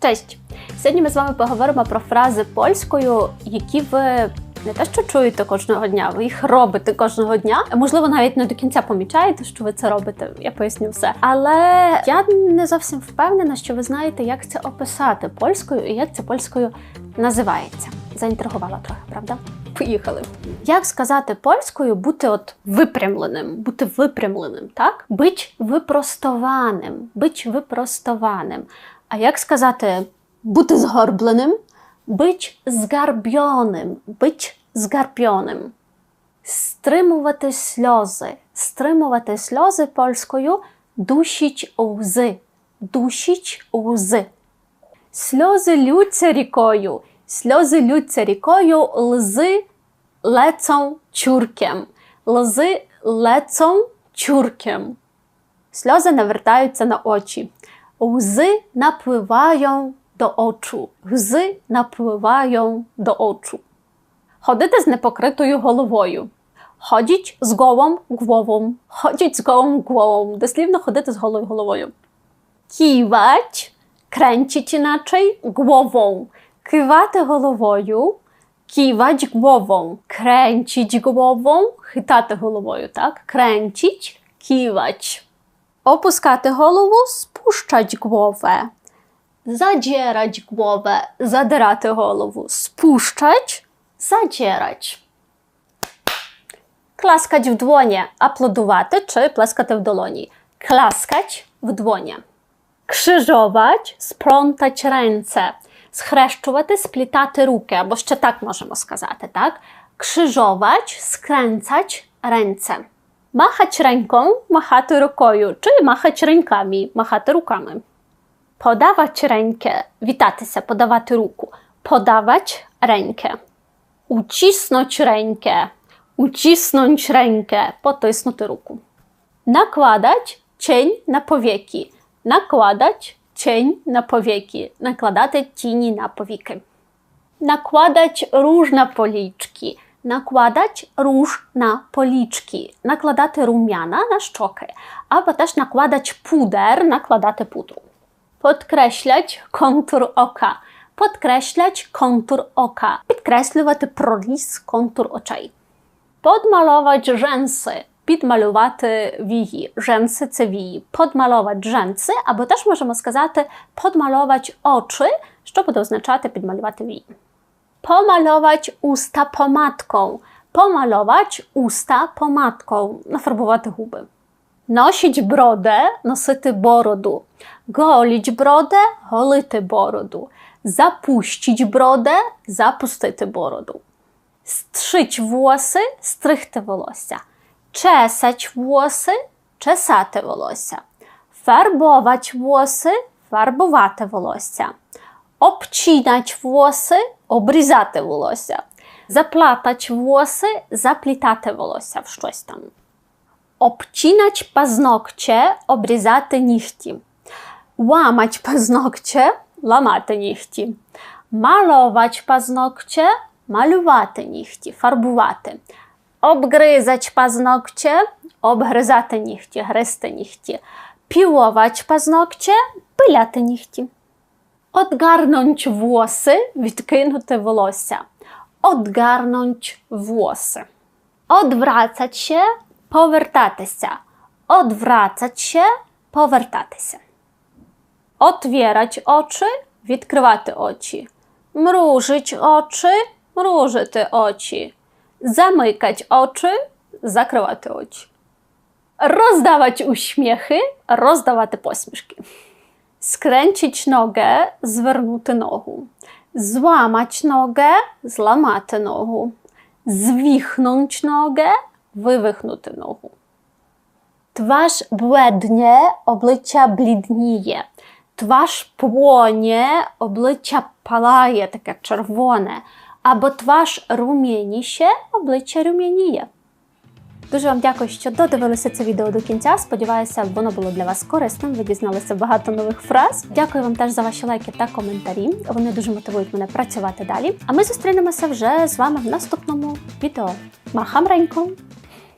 Cześć! Сьогодні ми з вами поговоримо про фрази польською, які ви не те, що чуєте кожного дня, ви їх робите кожного дня. Можливо, навіть не до кінця помічаєте, що ви це робите. Я поясню все. Але я не зовсім впевнена, що ви знаєте, як це описати польською і як це польською називається. Заінтригувала трохи, правда? Поїхали. Як сказати польською бути от випрямленим, бути випрямленим, так? Бить випростованим, бить випростованим. А як сказати бути згорбленим? Бить згарбьоним, бить згарбьоним. Стримувати сльози. Стримувати сльози польською душіть łzy. Душіть łzy. Сльози лються рікою. Сльози лються рікою, лзи lecą ciurkiem. Лзи lecą ciurkiem. Сльози навертаються на очі. Łzy napływają do oczu. Łzy napływają do oczu. Ходити з непокритою головою. Ходіть з голом głową. Ходіть з голом głową. Дослівно ходити з голою головою. Ківать, крęcić inaczej, głową. Кивати головою, кивать głową. Крęcić głową, хитати головою, так? Крęcić, кивać. Опускати голову, spuszczać głowę. Zadzierać głowę, zadierати голову. Spuszczać, zadzierać. Klaskać w dłonie, aplaudować czy plaskać w dłoni. Klaskać w dłonie. Krzyżować, splątać ręce. Схрещувати, сплітати руки, або ще так можемо сказати, так? Krzyżować, skręcać ręce. Machać ręką, machać rukою, czyli machać rękami, machać rukami. Podawać rękę, witać się, podawać ruku. Podawać rękę. Ucisnąć rękę, ucisnąć rękę, potisnąć ruku. Nakładać cień na powieki. Nakładać cień na powieki. Nakładać cieni na powieki. Nakładać różne policzki Nakładać róż na policzki. Nakładати rumiana na szczoki. Albo też nakładać puder, nakładати pudru. Podkreślać kontur oka. Podkreślać kontur oka. Підкреслювати проріз контур очей. Podmalować rzęsy. Підмалювати вії. Rzęsy – це вії. Podmalować rzęsy, або теж можемо сказати podmalować oczy, що буде означати підмалювати вії. Pomalować usta pomadką. Pomalować usta pomadką. Nafarbować guby. Nosić brodę, nosити borodu. Golić brodę, голити borodu. Zapuścić brodę, zapustити borodu. Strzyć włosy, стригти волосся. Czesać włosy, czesати волосся. Farbować włosy, фарбувати волосся. Obcinać włosy, обрізати волосся. Заплатać włosy, заплітати волосся в щось там. Obcinać paznokcie, обрізати нігті. Łamać paznokcie, ламати нігті. Malować paznokcie, малювати нігті, фарбувати. Obgryzać paznokcie, обгризати нігті, гризти нігті. Piłować paznokcie, пиляти нігті. Odgarnąć włosy, відкинути волосся. Odgarnąć włosy. Odwracać się, powертатися. Odwracać się, powертатися. Otwierać oczy, відкривати очі. Mrużyć oczy, mrużyти очі. Zamykać oczy, закривати очі. Rozdawać uśmiechy, rozdавати посмішки. Skręcić nogę, zвернути ногу. Złamać nogę, złamати ногу. Zwichnąć nogę, wywichnути ногу. Twarz błędnie, обличчя блідніє. Twarz płonie, обличчя палає, таке червоне. Або twarz rumieni się, обличчя рум'яніє. Дуже вам дякую, що додивилися це відео до кінця. Сподіваюся, воно було для вас корисним. Ви дізналися багато нових фраз. Дякую вам теж за ваші лайки та коментарі. Вони дуже мотивують мене працювати далі. А ми зустрінемося вже з вами в наступному відео. Махам реньком!